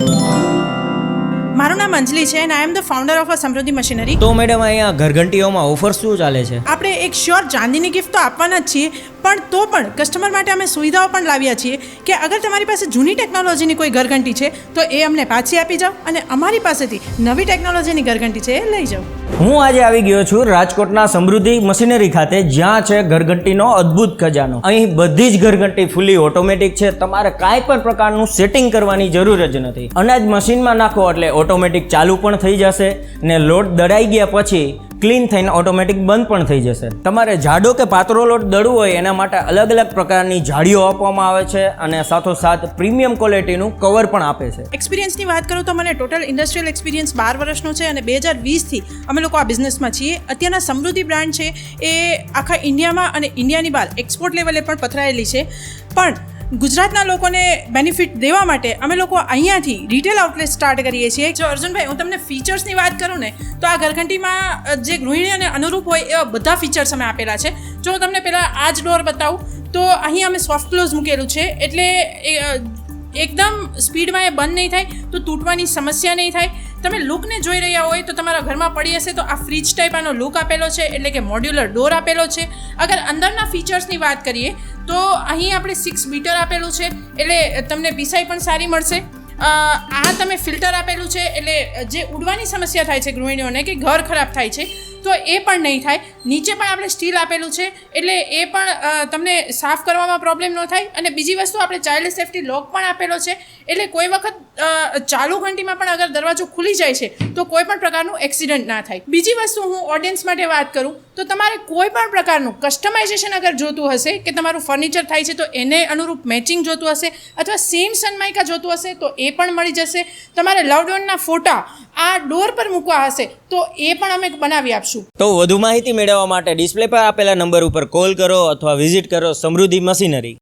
Wow. મારું નામ અંજલિ છે and I am the founder of a Samruddhi machinery તો મેડમ અહીંયા ઘરઘંટીઓમાં ઓફર શું ચાલે છે? આપણે એક શ્યોર ચાંદીની ગિફ્ટ તો આપવાના જ છીએ પણ તો પણ કસ્ટમર માટે અમે સુવિધાઓ પણ લાવ્યા છીએ કે અગર તમારી પાસે જૂની ટેકનોલોજીની કોઈ ઘરઘંટી છે તો એ અમને પાછી આપી જાઓ અને અમારી પાસેથી નવી ટેકનોલોજીની ઘરઘંટી છે એ લઈ જાઓ. હું આજે આવી ગયો છું રાજકોટના સમૃદ્ધિ મશીનરી ખાતે જ્યાં છે ઘરઘંટીનો અદ્ભુત ખજાનો. અહીં બધી જ ઘરઘંટી ફૂલી ઓટોમેટિક છે. તમારે કાંઈ પણ પ્રકારનું સેટિંગ કરવાની જરૂર જ નથી. અનાજ મશીનમાં નાખો એટલે ઓટોમેટિક ચાલુ પણ થઈ જશે ને લોટ દળાઈ ગયા પછી ક્લીન થઈને ઓટોમેટિક બંધ પણ થઈ જશે. તમારે જાડો કે પાતળો લોટ દળવો હોય એના માટે અલગ અલગ પ્રકારની જાળીઓ આપવામાં આવે છે અને સાથોસાથ પ્રીમિયમ ક્વોલિટીનું કવર પણ આપે છે. એક્સપિરિયન્સની વાત કરું તો મને ટોટલ ઇન્ડસ્ટ્રીયલ એક્સપિરિયન્સ બાર વર્ષનો છે અને બે હજાર વીસથી અમે લોકો આ બિઝનેસમાં છીએ. અત્યારના સમૃદ્ધિ બ્રાન્ડ છે એ આખા ઇન્ડિયામાં અને ઇન્ડિયાની બહાર એક્સપોર્ટ લેવલે પણ પથરાયેલી છે. પણ ગુજરાતના લોકોને બેનિફિટ દેવા માટે અમે લોકો અહીંયાથી રિટેલ આઉટલેટ સ્ટાર્ટ કરીએ છીએ. જો અર્જુનભાઈ, હું તમને ફીચર્સની વાત કરું ને, તો આ ઘરઘંટીમાં જે ગૃહિણીઓને અનુરૂપ હોય, એવા બધા ફીચર્સ અમે આપેલા છે. જો હું તમને પહેલાં આ જ ડોર બતાવું, તો અહીં અમે સોફ્ટ ક્લોઝ મૂકેલું છે. એટલે એકદમ સ્પીડમાં એ બંધ નહીં થાય, તો તૂટવાની સમસ્યા નહીં થાય. તમે લુકને જોઈ રહ્યા હોય તો તમારા ઘરમાં પડી હશે તો આ ફ્રીજ ટાઈપ આનો લુક આપેલો છે, એટલે કે મોડ્યુલર ડોર આપેલો છે. અગર અંદરના ફીચર્સની વાત કરીએ, તો અહીં આપણે સિક્સ મીટર આપેલું છે, એટલે તમને પીસાઈ પણ સારી મળશે. આ તમે ફિલ્ટર આપેલું છે, એટલે જે ઉડવાની સમસ્યા થાય છે ગૃહિણીઓને કે ઘર ખરાબ થાય છે, તો એ પણ નહીં થાય. નીચે પણ આપણે સ્ટીલ આપેલું છે. એટલે એ પણ તમને સાફ કરવામાં પ્રોબ્લેમ ન થાય. અને બીજી વસ્તુ આપણે ચાઇલ્ડ સેફ્ટી લોક પણ આપેલો છે. એટલે કોઈ વખત ચાલુ ઘંટીમાં પણ અગર દરવાજો ખુલી જાય છે, તો કોઈ પણ પ્રકારનું એક્સિડન્ટ ના થાય. બીજી વસ્તુ હું ઓડિયન્સ માટે વાત કરું, તો તમારે કોઈ પણ પ્રકારનું કસ્ટમાઇઝેશન અગર જોતું હશે, કે તમારું ફર્નિચર થાય છે, તો એને અનુરૂપ મેચિંગ જોતું હશે, અથવા સેમ સનમાઇકા જોતું હશે, તો એ પણ મળી જશે. તમારે લવડોનના ફોટા આ ડોર પર મૂકવા હશે, તો એ પણ અમે બનાવી આપશું. તો વધુ માહિતી મેળવવા માટે ડિસ્પ્લે પર આપેલા નંબર ઉપર કોલ કરો અથવા વિઝિટ કરો સમૃદ્ધિ મશીનરી.